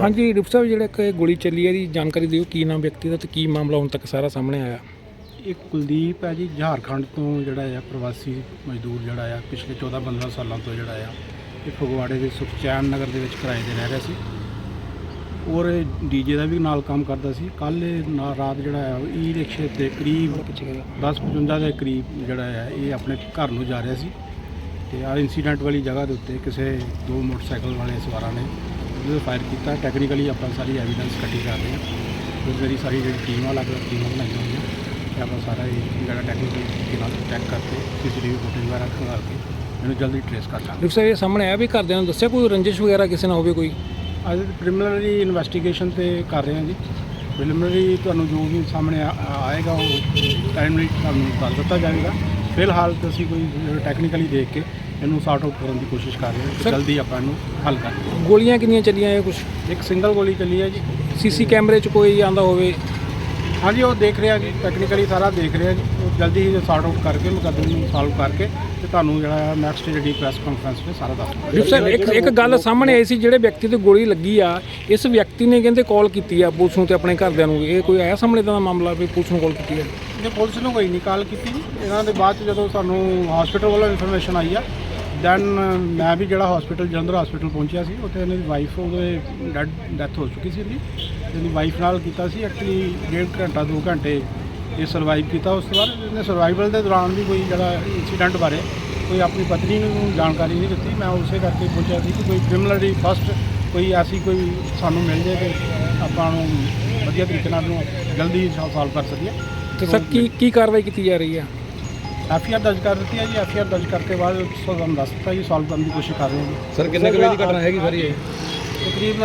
ਹਾਂਜੀ ਡਿਪਟੀ ਸਾਹਿਬ, ਜਿਹੜਾ ਇੱਕ ਗੋਲੀ ਚੱਲੀ ਹੈ ਦੀ ਜਾਣਕਾਰੀ ਦਿਓ, ਕੀ ਨਾਮ ਵਿਅਕਤੀ ਦਾ ਤੇ ਕੀ ਮਾਮਲਾ ਹੁਣ ਤੱਕ ਸਾਰਾ ਸਾਹਮਣੇ ਆਇਆ? ਇਹ ਕੁਲਦੀਪ ਹੈ ਜੀ, ਝਾਰਖੰਡ ਤੋਂ ਜਿਹੜਾ ਆ, ਪ੍ਰਵਾਸੀ ਮਜ਼ਦੂਰ ਜਿਹੜਾ ਆ, ਪਿਛਲੇ 14-15 ਸਾਲਾਂ ਤੋਂ ਜਿਹੜਾ ਆ, ਇਹ ਫਗਵਾੜੇ ਦੇ ਸੁਖਚੈਨ ਨਗਰ ਦੇ ਵਿੱਚ ਕਿਰਾਏ ਤੇ ਰਹਿ ਰਿਹਾ ਸੀ। ਔਰ ਡੀਜੇ ਦਾ ਵੀ ਨਾਲ ਕੰਮ ਕਰਦਾ ਸੀ। ਕੱਲ ਨਾ, ਰਾਤ ਜਿਹੜਾ ਆ ਈ ਰਿਕਸ਼ੇ ਤੇ ਕਰੀਬ 10:55 ਦੇ ਕਰੀਬ ਜਿਹੜਾ ਆ, ਇਹ ਆਪਣੇ ਘਰ ਨੂੰ ਜਾ ਰਿਹਾ ਸੀ। ਤੇ ਆ ਇਨਸੀਡੈਂਟ ਵਾਲੀ ਜਗ੍ਹਾ ਦੇ ਉੱਤੇ ਕਿਸੇ ਦੋ ਮੋਟਰਸਾਈਕਲ ਵਾਲੇ ਸਵਾਰਾਂ ਨੇ ਉਹਦੇ ਫਾਇਰ ਕੀਤਾ। ਟੈਕਨੀਕਲੀ ਆਪਾਂ ਸਾਰੀ ਐਵੀਡੈਂਸ ਇਕੱਠੀ ਕਰ ਰਹੇ ਹਾਂ। ਉਹ ਮੇਰੀ ਸਾਰੀ ਜਿਹੜੀ ਟੀਮ ਆ ਅਲੱਗ ਟੀਮਾਂ ਬਣਾਈਆਂ ਹੋਈਆਂ ਤੇ ਆਪਾਂ ਸਾਰਾ ਇਹ ਜਿਹੜਾ ਟੈਕਨੀਕਲ ਤਰੀਕੇ ਨਾਲ ਚੈੱਕ ਕਰਕੇ ਸੀਸੀਟੀਵੀ ਫੁਟੇਜ ਵਗੈਰਾ ਖੰਗਾਲ ਕੇ ਇਹਨੂੰ ਜਲਦੀ ਟ੍ਰੇਸ ਕਰ ਲਾਂਗੇ। ਸਾਹਿਬ ਇਹ ਸਾਹਮਣੇ ਆਇਆ ਵੀ ਘਰਦਿਆਂ ਨੂੰ ਦੱਸਿਆ ਕੋਈ ਰੰਜਿਸ਼ ਵਗੈਰਾ ਕਿਸੇ ਨਾਲ ਹੋਵੇ ਕੋਈ? ਅੱਜ ਪ੍ਰੀਲਿਮਿਨਰੀ ਇਨਵੈਸਟੀਗੇਸ਼ਨ ਤੇ ਕਰ ਰਹੇ ਹਾਂ ਜੀ। ਪ੍ਰੀਲਿਮਿਨਰੀ ਤੁਹਾਨੂੰ ਜੋ ਵੀ ਸਾਹਮਣੇ ਆਏਗਾ ਉਹ ਟਾਈਮਲੀ ਤੁਹਾਨੂੰ ਦੱਸ ਦਿੱਤਾ ਜਾਏਗਾ। ਫਿਲਹਾਲ ਤਾਂ ਅਸੀਂ ਕੋਈ ਟੈਕਨੀਕਲੀ ਦੇਖ ਕੇ ਇਹਨੂੰ ਸਾਰਟ ਆਊਟ ਕਰਨ ਦੀ ਕੋਸ਼ਿਸ਼ ਕਰ ਰਹੇ ਹਾਂ ਕਿ Sir- ਜਲਦੀ ਆਪਾਂ ਇਹਨੂੰ ਹੱਲ ਕਰੀਏ ਗੋਲੀਆਂ ਕਿੰਨੀਆਂ ਚੱਲੀਆਂ ਇਹ ਕੁਝ ਇੱਕ ਸਿੰਗਲ ਗੋਲੀ ਚੱਲੀ ਹੈ ਜੀ। ਸੀਸੀ ਕੈਮਰੇ 'ਚ ਕੋਈ ਆਂਦਾ ਹੋਵੇ? ਹਾਂਜੀ ਉਹ ਦੇਖ ਰਿਹਾ ਜੀ। ਟੈਕਨੀਕਲੀ ਸਾਰਾ ਦੇਖ ਰਿਹਾ ਜੀ। ਉਹ ਜਲਦੀ ਹੀ ਸਾਰਟ ਆਊਟ ਕਰਕੇ ਮੁਕੱਦਮੇ ਨੂੰ ਸੋਲਵ ਕਰਕੇ ਤੇ ਤੁਹਾਨੂੰ ਜਿਹੜਾ ਨੈਕਸਟ ਜਿਹੜੀ ਪ੍ਰੈਸ ਕਾਨਫਰੰਸ 'ਤੇ ਸਾਰਾ ਦੱਸ ਡਿਪਟੀ ਸਾਹਿਬ ਇੱਕ ਇੱਕ ਗੱਲ ਸਾਹਮਣੇ ਆਈ ਸੀ ਜਿਹੜੇ ਵਿਅਕਤੀ ਤੇ ਗੋਲੀ ਲੱਗੀ ਆ ਇਸ ਵਿਅਕਤੀ ਨੇ ਕਹਿੰਦੇ ਕਾਲ ਕੀਤੀ ਆ ਪੁਲਿਸ ਨੂੰ ਤੇ ਆਪਣੇ ਘਰਦਿਆਂ ਨੂੰ। ਇਹ ਕੋਈ ਆਇਆ ਸਾਹਮਣੇ ਦਾ ਮਾਮਲਾ ਵੀ ਪੁਲਿਸ ਨੂੰ ਕਾਲ ਕੀਤੀ ਹੈ ਜੇ ਪੁਲਿਸ ਨੂੰ ਕੋਈ ਨਹੀਂ ਕਾਲ ਕੀਤੀ ਇਹਨਾਂ ਦੇ ਬਾਅਦ 'ਚ ਜਦੋਂ ਸਾਨੂੰ ਹਸਪੀਟਲ ਵੱਲੋਂ ਇਨਫੋਰਮੇਸ਼ਨ ਆਈ ਆ ਦੈਨ ਮੈਂ ਵੀ ਜਿਹੜਾ ਹਸਪੀਟਲ ਜਲੰਧਰ ਹਸਪੀਟਲ ਪਹੁੰਚਿਆ ਸੀ ਉੱਥੇ ਇਹਨਾਂ ਦੀ ਵਾਈਫ ਉਹਦੇ ਡੈਡ ਡੈਥ ਹੋ ਚੁੱਕੀ ਸੀ ਇਹਦੀ। ਇਹਦੀ ਵਾਈਫ ਨਾਲ ਕੀਤਾ ਸੀ ਐਕਚੁਅਲੀ ਡੇਢ ਘੰਟਾ 2 ਘੰਟੇ ਇਹ ਸਰਵਾਈਵ ਕੀਤਾ ਉਸ ਤੋਂ ਬਾਅਦ। ਇਹਨੇ ਸਰਵਾਈਵਲ ਦੇ ਦੌਰਾਨ ਵੀ ਕੋਈ ਜਿਹੜਾ ਇਨਸੀਡੈਂਟ ਬਾਰੇ ਕੋਈ ਆਪਣੀ ਪਤਨੀ ਨੂੰ ਜਾਣਕਾਰੀ ਨਹੀਂ ਦਿੱਤੀ। ਮੈਂ ਉਸੇ ਕਰਕੇ ਪੁੱਛਿਆ ਸੀ ਕਿ ਕੋਈ ਕ੍ਰਿਮੀਨਲੀ ਫਸਟ ਕੋਈ ਐਸੀ ਕੋਈ ਸਾਨੂੰ ਮਿਲ ਜੇ ਤੇ ਆਪਾਂ ਨੂੰ ਵਧੀਆ ਤਰੀਕੇ ਨਾਲ ਜਲਦੀ ਸੋਲਵ ਕਰ ਸਕੀਏ। ਤੇ ਸਰ ਕੀ ਕੀ ਕਾਰਵਾਈ ਕੀਤੀ ਜਾ ਰਹੀ ਹੈ? ਐਫ ਆਰ ਦਰਜ ਕਰ ਦਿੱਤੀ ਹੈ ਜੀ ਐਫ ਆਰ ਦਰਜ ਕਰਕੇ ਬਾਅਦ ਤੁਹਾਨੂੰ ਦੱਸ ਦਿੱਤਾ ਜੀ ਸੋਲਵ ਕਰਨ ਦੀ ਕੋਸ਼ਿਸ਼ ਕਰ ਰਹੇ ਹਾਂ ਜੀ। ਸਰ ਕਿੰਨੇ ਕੁ ਵਜੇ ਦੀ ਘਟਨਾ ਹੈਗੀ ਸਾਰੀ ਇਹ? ਤਕਰੀਬਨ